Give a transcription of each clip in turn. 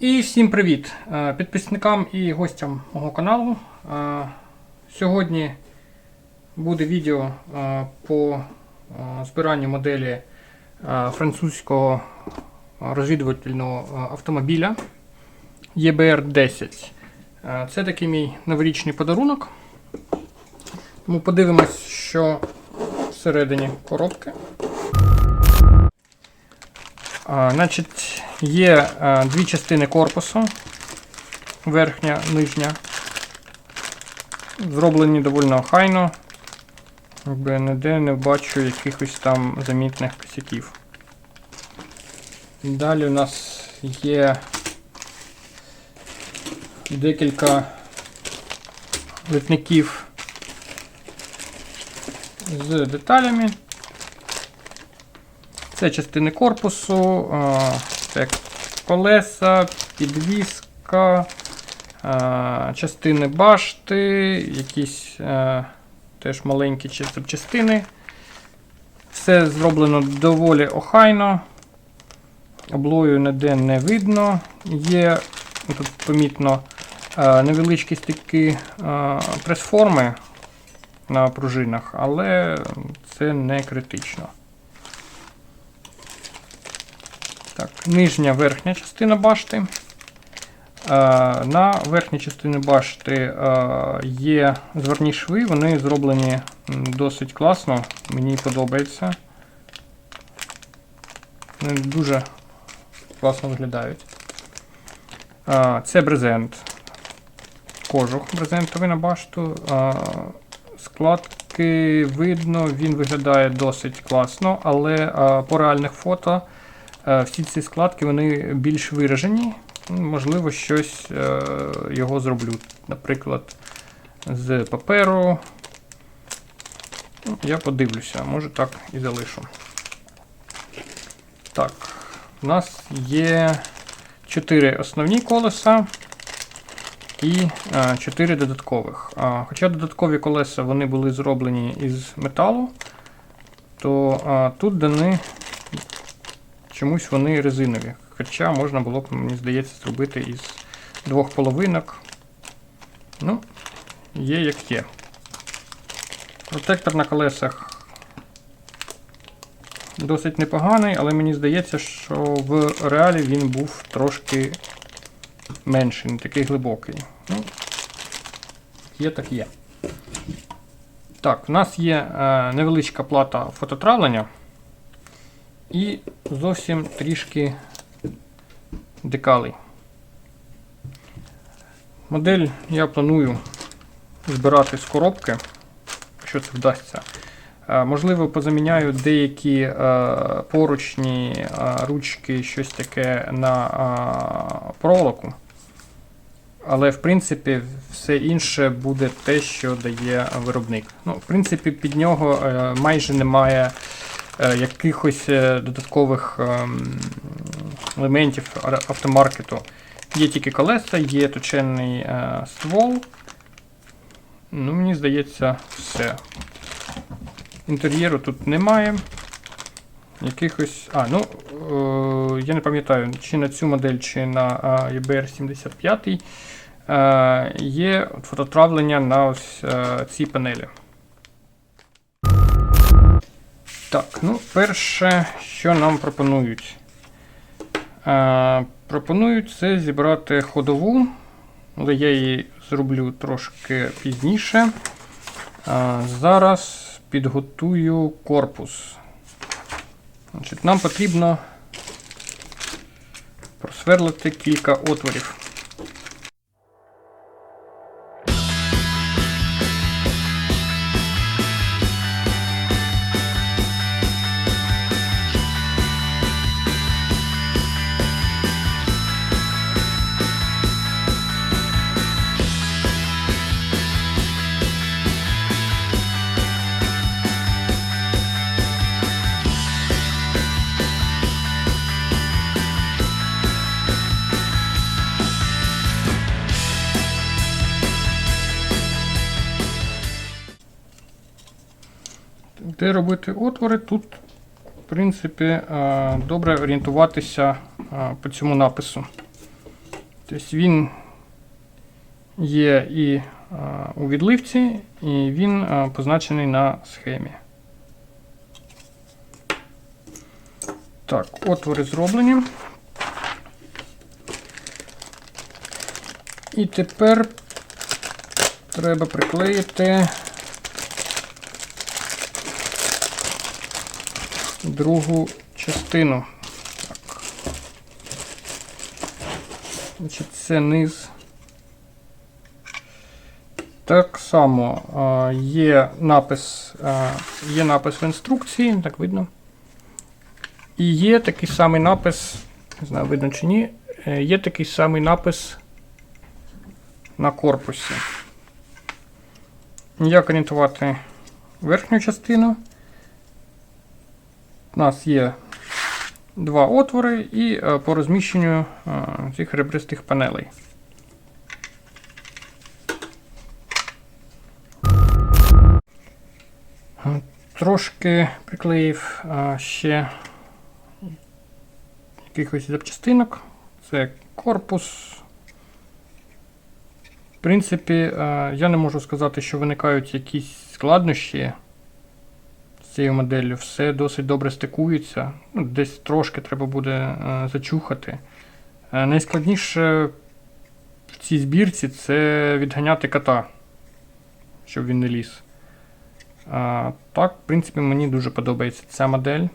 І всім привіт е, підписникам і гостям мого каналу. Е, Сьогодні буде відео е, по збиранню моделі французького розвідувального автомобіля EBR-10. Е, Це такий мій новорічний подарунок. Тому подивимось, що всередині коробки. Значить, є дві частини корпусу, верхня, нижня. Зроблені доволі охайно. Якби ніде не бачу якихось там замітних косяків. Далі у нас є декілька литників з деталями. Це частини корпусу, це колеса, підвіска, частини башти, якісь теж маленькі запчастини. Все зроблено доволі охайно. Облою ніде не видно. Є тут помітно невеличкі стики прес-форми на пружинах, але це не критично. Так, нижня верхня частина башти. Е, На верхній частині башти е, є зверні шви, вони зроблені досить класно, мені подобається. Вони дуже класно виглядають. Е, Це брезент. Кожух брезентовий на башту. Складки видно, він виглядає досить класно, але по реальних фото Всі ці складки вони більш виражені. Можливо, щось е, його зроблю. Наприклад, з паперу. Ну, Я подивлюся, може так і залишу. Так, у нас є 4 основні колеса і 4 додаткових. Хоча додаткові колеса вони були зроблені із металу, то тут дані чомусь вони резинові. Хоча можна було б, мені здається, зробити із двох половинок. Ну, є як є. Протектор на колесах досить непоганий, але мені здається, що в реалі він був трошки менший, не такий глибокий. Ну, є так є. Так, у нас є е, невеличка плата фототравлення. І зовсім трішки декалей. Модель я планую збирати з коробки, якщо це вдасться. Е, Можливо, позаміняю деякі е, поручні, е, ручки, щось таке на проволоку. Але, в принципі, все інше буде те, що дає виробник. Ну, В принципі, під нього майже немає якихось е, додаткових ем, елементів автомаркету. Є тільки колеса, є точений е, ствол. Ну, мені здається, все. Інтер'єру тут немає. Якихось. А, ну, е, я не пам'ятаю, чи на цю модель, чи на е, EBR 75 е, є фототравлення на ось е, цій панелі. Так, ну, перше, що нам пропонують. Е, пропонують це зібрати ходову, але я її зроблю трошки пізніше. Е, зараз підготую корпус. Значить, нам потрібно просверлити кілька отворів. Де робити отвори, тут, в принципі, е, добре орієнтуватися е, по цьому напису. Тобто він є і е, у відливці, і він позначений на схемі. Так, отвори зроблені. І тепер треба приклеїти другу частину. Так. Значить, це низ. Так само а, є напис, а, є напис в інструкції, так видно. І є такий самий напис, не знаю, видно чи ні, е, є такий самий напис на корпусі. Як орієнтувати верхню частину. У нас є два отвори і е, по розміщенню е, цих ребристих панелей. Е, Трошки приклеїв ще якихось запчастинок. Це корпус. В принципі, я не можу сказати, що виникають якісь складнощі цією моделлю. Все досить добре стикується. Ну, десь трошки треба буде е, зачухати. Е, Найскладніше в цій збірці це відганяти кота, щоб він не ліз. А, так, в принципі, мені дуже подобається ця модель.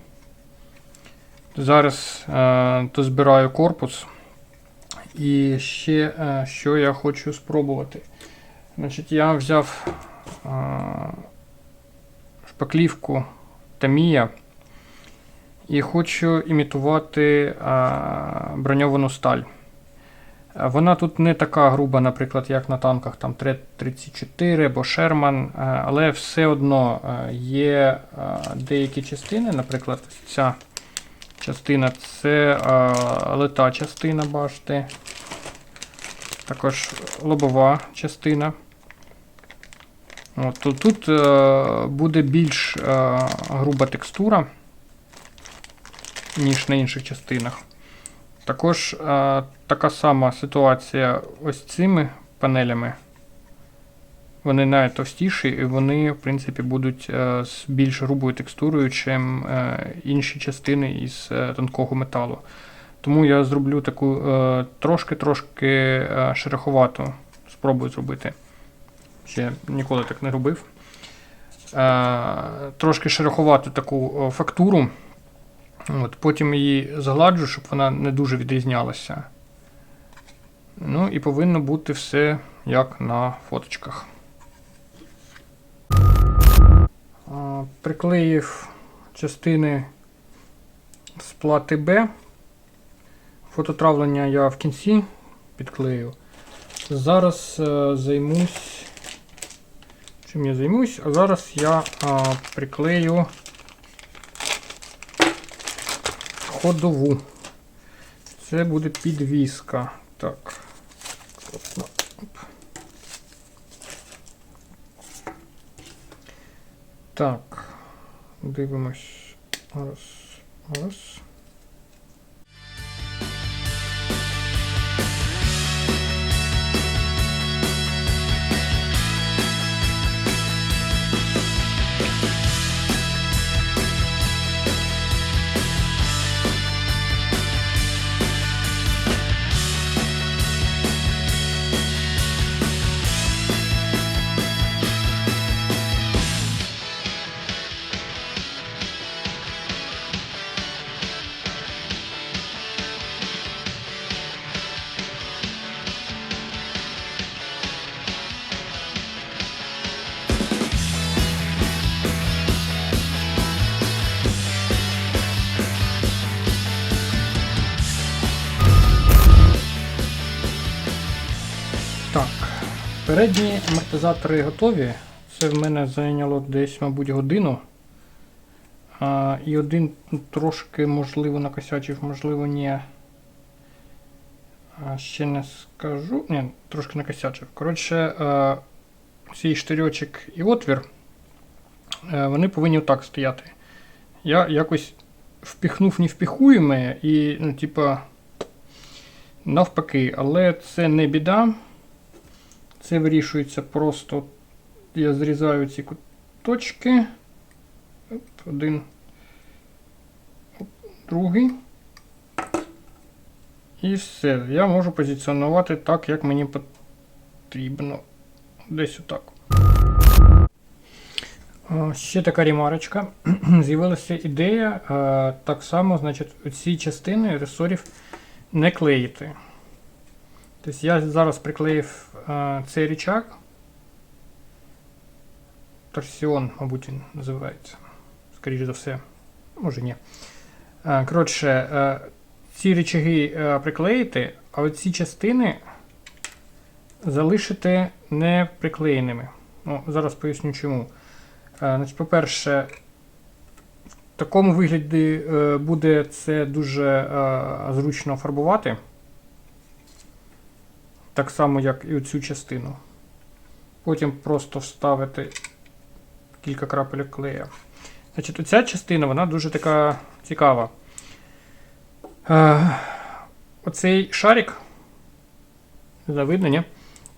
Зараз е, дозбираю корпус. І ще е, що я хочу спробувати. Значить, я взяв е, шпаклівку Тамія і хочу імітувати броньовану сталь. Вона тут не така груба, наприклад, як на танках там Т-34 або Шерман, е, але все одно е, є е, деякі частини, наприклад, ця частина це лита частина башти, також лобова частина. От, то тут е, буде більш е, груба текстура, ніж на інших частинах. Також е, така сама ситуація ось цими панелями. Вони навіть товстіші, і вони, в принципі, будуть е, з більш грубою текстурою, чим е, інші частини із е, тонкого металу. Тому я зроблю таку е, трошки-трошки е, шероховату, спробую зробити. Ще ніколи так не робив. Е, трошки шероховату таку е, фактуру. От, потім її загладжу, щоб вона не дуже відрізнялася. Ну і повинно бути все як на фоточках. Приклеїв частини з плати Б. Фототравлення я в кінці підклею. Зараз е, займусь. Чим я займусь? А зараз я а, приклею ходову. Це буде підвіска. Так. Так. Дивимось. Раз. Раз. Передні амортизатори готові. Це в мене зайняло десь, мабуть, годину. А, і один трошки, можливо, накосячив, можливо, ні. А, ще не скажу. Ні, трошки накосячив. Коротше, а, цей штирьочок і отвір, е, вони повинні отак стояти. Я якось впіхнув невпіхуєме і, ну, типа, навпаки, але це не біда. Це вирішується просто. Я зрізаю ці куточки. Один. Другий. І все. Я можу позиціонувати так, як мені потрібно. Десь отак. Ще така ремарочка. З'явилася ідея так само, значить, ці частини ресорів не клеїти. Тобто я зараз приклеїв е, цей річак. Торсіон, мабуть, він називається. Скоріше за все. Може ні. Е, коротше, е, ці речаги приклеїти, а оці частини залишити не приклеєними. Ну, зараз поясню чому. По-перше, в такому вигляді буде це дуже зручно фарбувати. Так само, як і оцю частину. Потім просто вставити кілька крапель клея. Значить, оця частина вона дуже така цікава. Е, оцей шарик, видно, ні?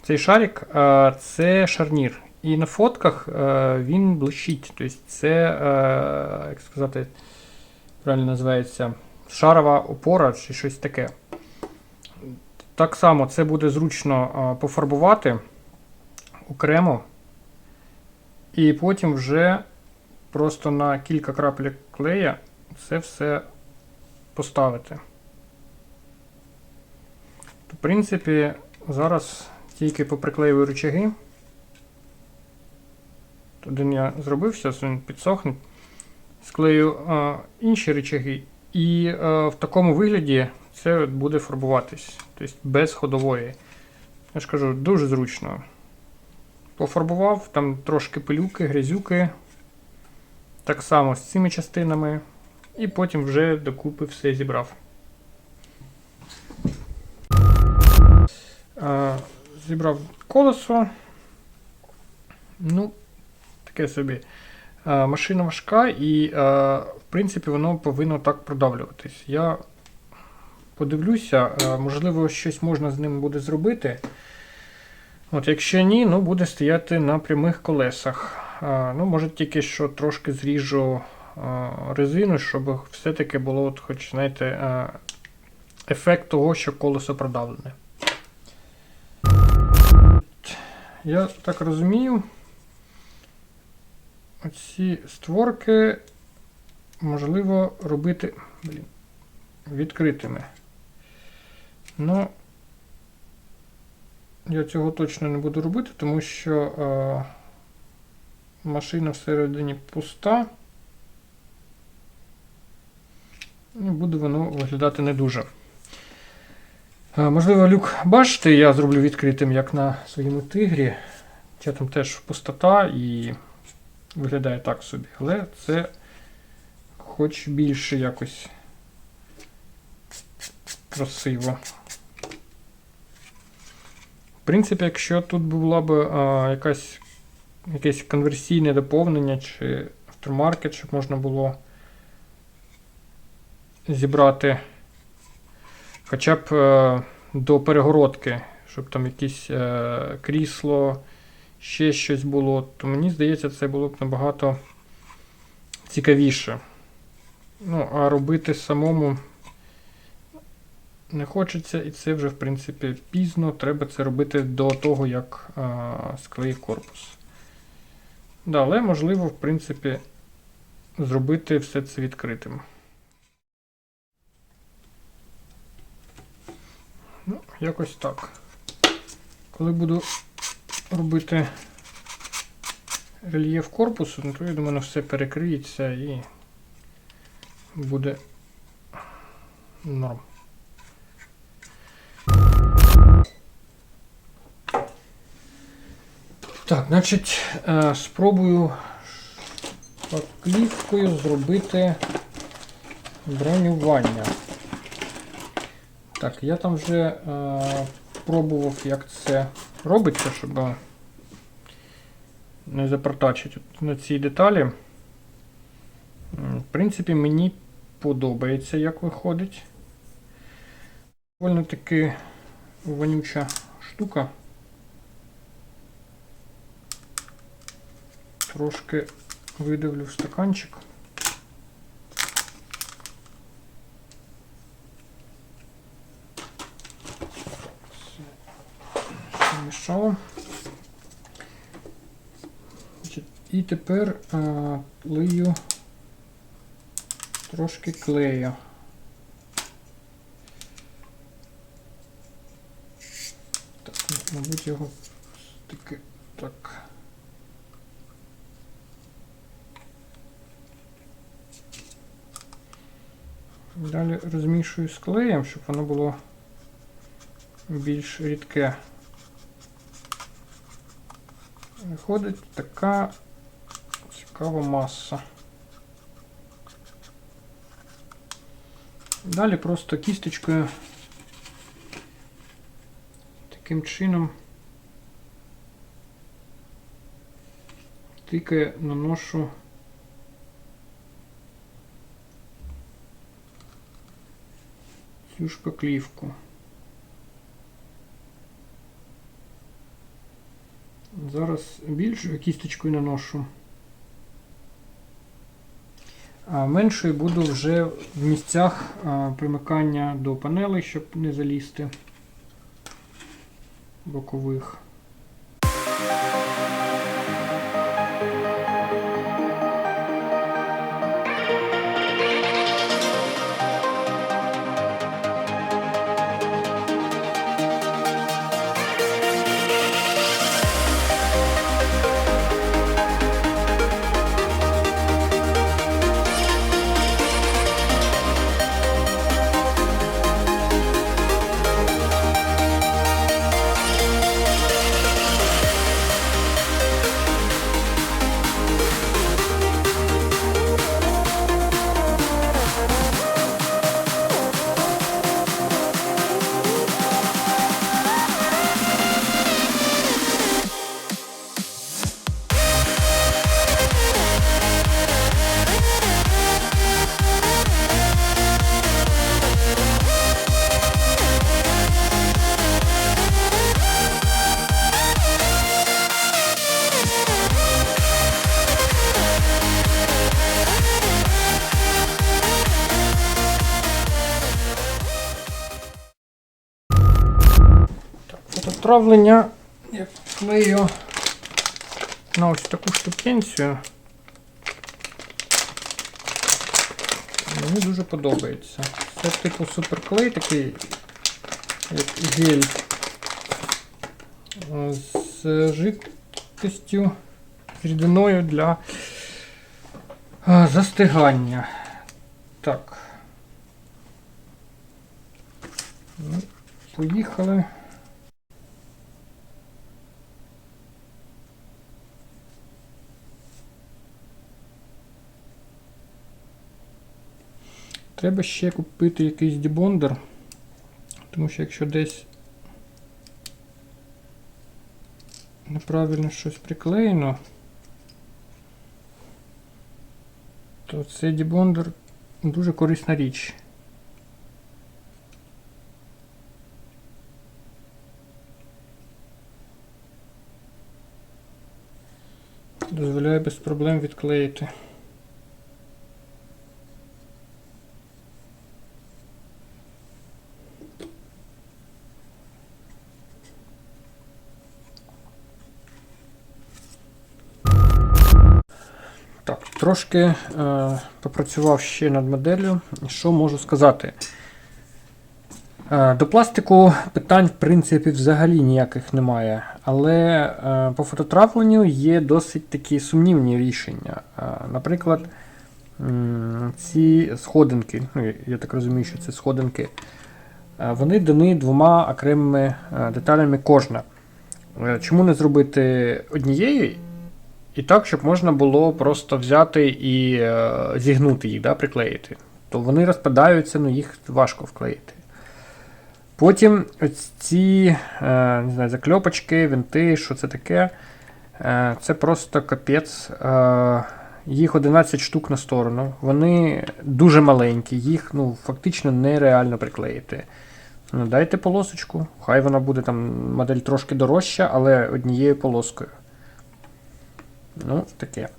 Цей шарик е, це шарнір. І на фотках е, він блищить. Тобто це, е, як сказати, правильно називається, шарова опора чи щось таке. Так само це буде зручно пофарбувати окремо. І потім вже просто на кілька крапель клея це все поставити. В принципі, зараз тільки поприклеюю рычаги. Один я зробив, зараз він підсохне. Склею а, інші рычаги, і а, в такому вигляді це буде фарбуватись. Тобто без ходової. Я ж кажу, дуже зручно. Пофарбував, там трошки пилюки, грязюки. Так само з цими частинами. І потім вже докупи все зібрав. Зібрав колесо. Ну, таке собі. Машина важка і, в принципі, воно повинно так продавлюватись. Я подивлюся, можливо, щось можна з ним буде зробити. От, якщо ні, ну буде стояти на прямих колесах. Ну, може тільки що трошки зріжу резину, щоб все-таки було, от, хоч, знаєте, ефект того, що колесо продавлене. Я так розумію, оці створки можливо робити блін, відкритими. Ну, я цього точно не буду робити, тому що е, машина всередині пуста. І буде воно виглядати не дуже. Е, Можливо, люк бачите, я зроблю відкритим, як на своєму тигрі. Хоча там теж пустота і виглядає так собі. Але це хоч більше якось красиво. Принципі, якщо тут була б а, якась, якесь конверсійне доповнення чи автомаркет, щоб можна було зібрати хоча б е, до перегородки, щоб там якесь е, крісло, ще щось було, то мені здається, це було б набагато цікавіше. Ну, а робити самому не хочеться, і це вже, в принципі, пізно. Треба це робити до того, як а, склеїв корпус. Да, але можливо, в принципі, зробити все це відкритим. Ну, якось так. Коли буду робити рельєф корпусу, ну, то я думаю, все перекриється і буде норм. Так, значить, е, спробую шпаклівкою зробити бронювання. Так, я там вже е, пробував, як це робиться, щоб не запортачити на цій деталі. В принципі, мені подобається, як виходить. Довольно таки вонюча штука. Трошки видавлю в стаканчик. Все мішало. І тепер а, лию трошки клею. Так, мабуть, його таки так. Далі розмішую з клеєм, щоб воно було більш рідке. Виходить така цікава маса. Далі просто кісточкою таким чином тільки наношу цю шпаклівку. Зараз більшою кісточкою наношу. А меншою буду вже в місцях примикання до панелей, щоб не залізти бокових. Так, фототравлення я клею на ось таку штукенцію. Мені дуже подобається. Це типу суперклей такий, як гель з жидкістю, з рідиною для застигання. Так. Ну, Поїхали. Треба ще купити якийсь дебондер, тому що якщо десь неправильно щось приклеєно, то цей дебондер дуже корисна річ. Дозволяє без проблем відклеїти. Так, трошки е, попрацював ще над моделлю. Що можу сказати? Е, до пластику питань, в принципі, взагалі ніяких немає. Але е, по фототравленню є досить такі сумнівні рішення. Е, наприклад, м, ці сходинки, ну, я- я так розумію, що це сходинки, е, вони дані двома окремими е, деталями кожна. Е, Чому не зробити однією і так, щоб можна було просто взяти і е, зігнути їх, да, приклеїти. То вони розпадаються, ну їх важко вклеїти. Потім ось ці е, не знаю, закльопочки, винти, що це таке. Е, це просто капець. Їх 11 штук на сторону. Вони дуже маленькі, їх ну, фактично нереально приклеїти. Ну, дайте полосочку. Хай вона буде там модель трошки дорожча, але однією полоскою. Ну, таке.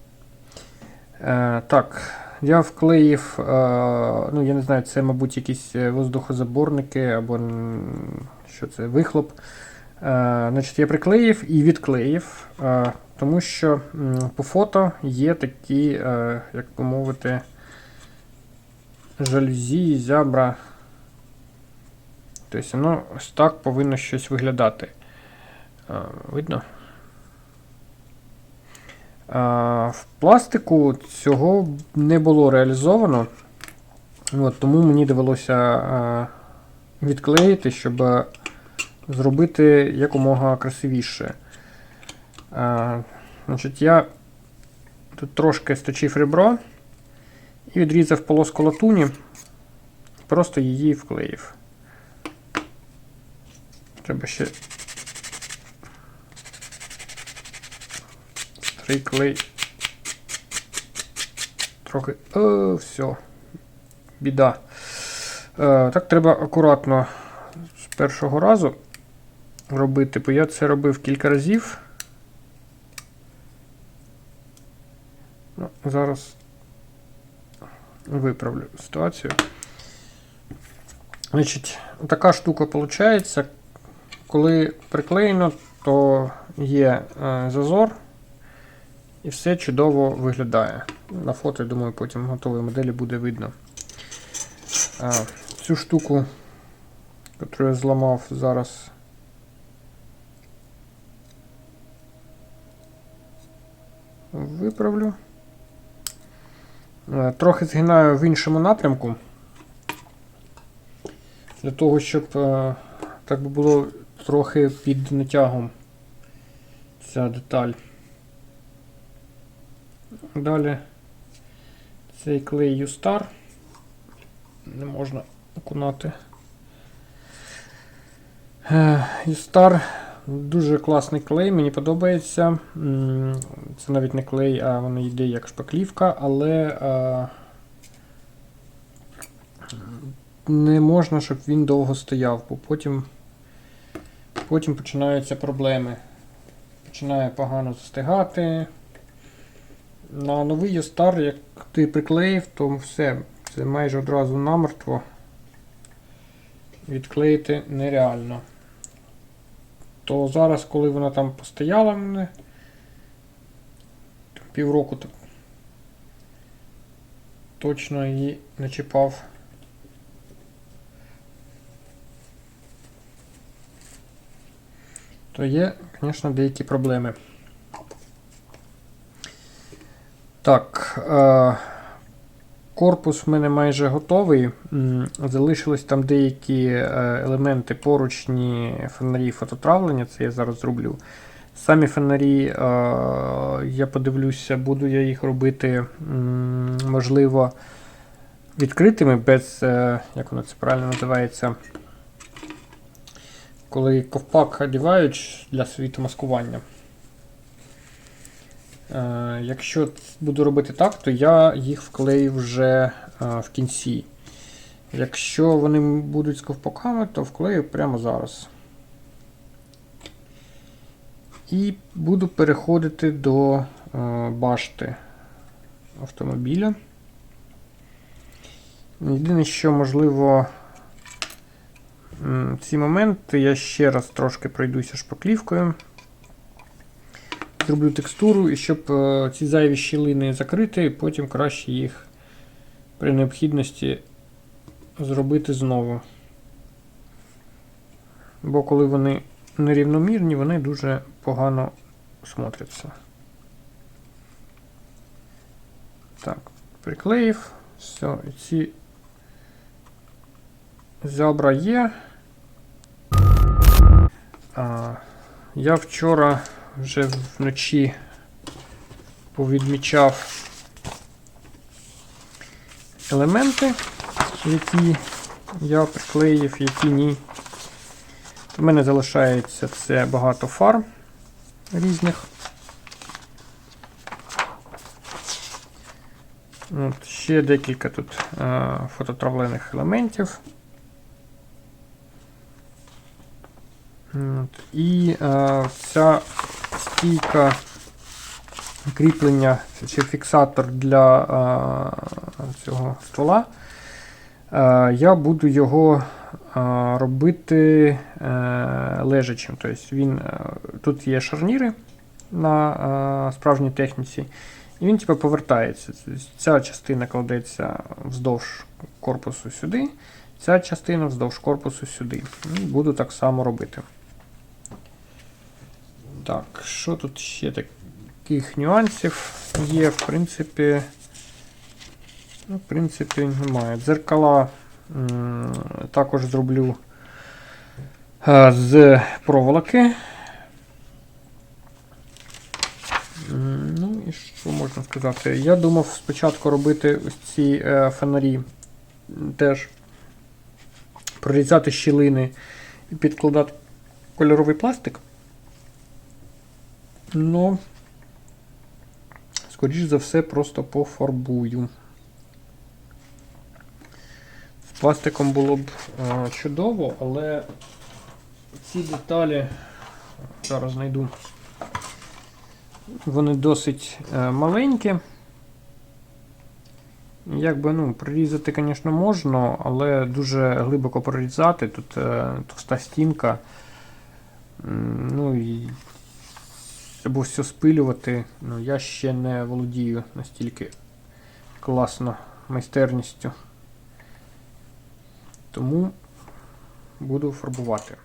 Е, так, я вклеїв, е, ну, я не знаю, це, мабуть, якісь е, воздухозаборники або що це, вихлоп. Е, значить, я приклеїв і відклеїв, е, тому що по фото є такі, е, як би мовити, жалюзі, зябра. Тобто воно ось так повинно щось виглядати. Е, видно? А, в пластику цього не було реалізовано. От, тому мені довелося відклеїти, щоб зробити якомога красивіше. А, значить, я тут трошки сточив ребро і відрізав полоску латуні, просто її вклеїв. Треба ще старий клей. Трохи. О, все. Біда. Е, так треба акуратно з першого разу робити, бо я це робив кілька разів. Ну, зараз виправлю ситуацію. Значить, така штука виходить. Коли приклеєно, то є е, зазор. І все чудово виглядає. На фото, я думаю, потім готової моделі буде видно. А, цю штуку, яку я зламав зараз. Виправлю. Е, Трохи згинаю в іншому напрямку. Для того, щоб е, так би було трохи під натягом ця деталь. Далі цей клей Юстар. Не можна окунати. Юстар дуже класний клей, мені подобається. Це навіть не клей, а воно йде як шпаклівка, але а, не можна, щоб він довго стояв, бо потім, потім починаються проблеми. Починає погано застигати. На новий Юстар, як ти приклеїв, то все, це майже одразу намертво. Відклеїти нереально. То зараз, коли вона там постояла мене, півроку так точно її не чіпав. То є, звісно, деякі проблеми. Так, е, корпус в мене майже готовий. Залишились там деякі е, елементи поручні фонарі фототравлення, це я зараз зроблю. Самі фонарі, е, я подивлюся, буду я їх робити, можливо, відкритими, без, як воно це правильно називається, коли ковпак одягають для світомаскування. Е, Якщо буду робити так, то я їх вклею вже е, в кінці. Якщо вони будуть з ковпаками, то вклею прямо зараз. І буду переходити до е, башти автомобіля. Єдине, що можливо, ці моменти я ще раз трошки пройдуся шпаклівкою. Зроблю текстуру, і щоб е, ці зайві щілини закрити, потім краще їх при необхідності зробити знову. Бо коли вони нерівномірні, вони дуже погано смотряться. Так, приклеїв. Все, і ці зябра є. А, я вчора вже вночі повідмічав елементи, які я приклеїв, які ні. У мене залишається це багато фар різних. От, ще декілька тут е, фототравлених елементів. От. І е, ця стійка кріплення чи фіксатор для е, цього ствола. Е, я буду його е, робити е, лежачим. Тобто він, е, тут є шарніри на е, справжній техніці, і він типу, повертається. Ця частина кладеться вздовж корпусу сюди, ця частина вздовж корпусу сюди. І буду так само робити. Так, що тут ще таких нюансів є, в принципі. Ну, в принципі, немає. Дзеркала також зроблю е, з проволоки. Ну і що можна сказати? Я думав спочатку робити ось ці е, фонарі теж прорізати щілини і підкладати кольоровий пластик. Ну, скоріш за все, просто пофарбую. З пластиком було б е, чудово, але ці деталі зараз знайду. Вони досить е, маленькі. Якби, ну, прорізати, звісно, можна, але дуже глибоко прорізати. Тут е, товста стінка. Ну і або все спилювати. Ну, я ще не володію настільки класно майстерністю. Тому буду фарбувати.